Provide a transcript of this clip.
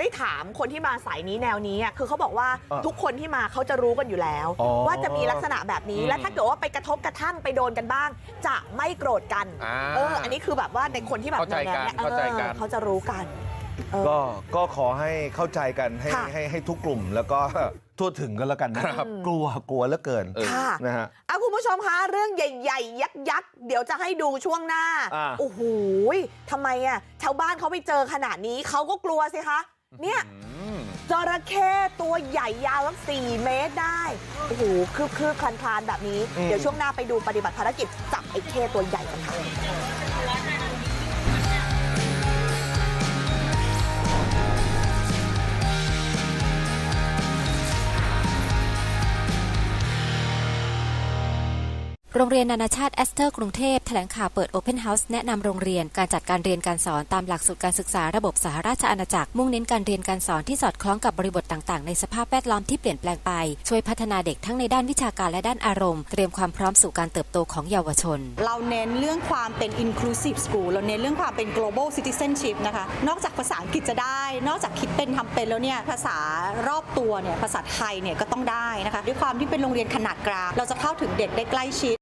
ได้ถามคนที่มาสายนี้แนวนี้อะคือเขาบอกว่าอะทุกคนที่มาเขาจะรู้กันอยู่แล้วอ๋อว่าจะมีลักษณะแบบนี้อืมและถ้าเกิดว่าไปกระทบกระทั่งไปโดนกันบ้าง จะไม่โกรธกันอ่าเอออันนี้คือแบบว่าในคนที่แบบเข้าใจกันแนวๆเนี่ยเข้าใจกันออเขาจะรู้กันเออก็ก็ขอให้เข้าใจกันให้ค่ะให้ให้ทุกกลุ่มแล้วก็ทั่วถึงกันแล้วกันนะครับ กลัวกลัวเหลือเกินเออค่ะนะฮะเอาคุณผู้ชมคะเรื่องใหญ่ ๆ ยักษ์ๆเดี๋ยวจะให้ดูช่วงหน้าอ่าโอ้โหทำไมอะชาวบ้านเขาไปเจอขนาดนี้เขาก็กลัวสิคะ เนี่ยอืมจระเข้ตัวใหญ่ยาวตั้งสี่เมตรได้โอ้โหคืบคืบคลานคลานๆแบบนี้อืมเดี๋ยวช่วงหน้าไปดูปฏิบัติภารกิจจับไอ้เข้ตัวใหญ่กันค่ะ โรงเรียนนานาชาติแอสเตอร์กรุงเทพแถลงข่าวเปิด Open House แนะนำโรงเรียนการจัดการเรียนการสอนตามหลักสูตรการศึกษาระบบสหราชอาณาจักร มุ่งเน้นการเรียนการสอนที่สอดคล้องกับบริบทต่างๆ ในสภาพแวดล้อมที่เปลี่ยนแปลงไป ช่วยพัฒนาเด็กทั้งในด้านวิชาการและด้านอารมณ์ เตรียมความพร้อมสู่การเติบโตของเยาวชน เราเน้นเรื่องความเป็น inclusive school เราเน้นเรื่องความเป็น global citizenship นะคะนอกจากภาษาอังกฤษจะได้ นอกจากคิดเป็นทำเป็นแล้วเนี่ยภาษารอบตัวเนี่ยภาษาไทยเนี่ยก็ต้องได้นะคะด้วยความที่เป็นโรงเรียนขนาดกลางเราจะเข้าถึงเด็กได้ใกล้ชิด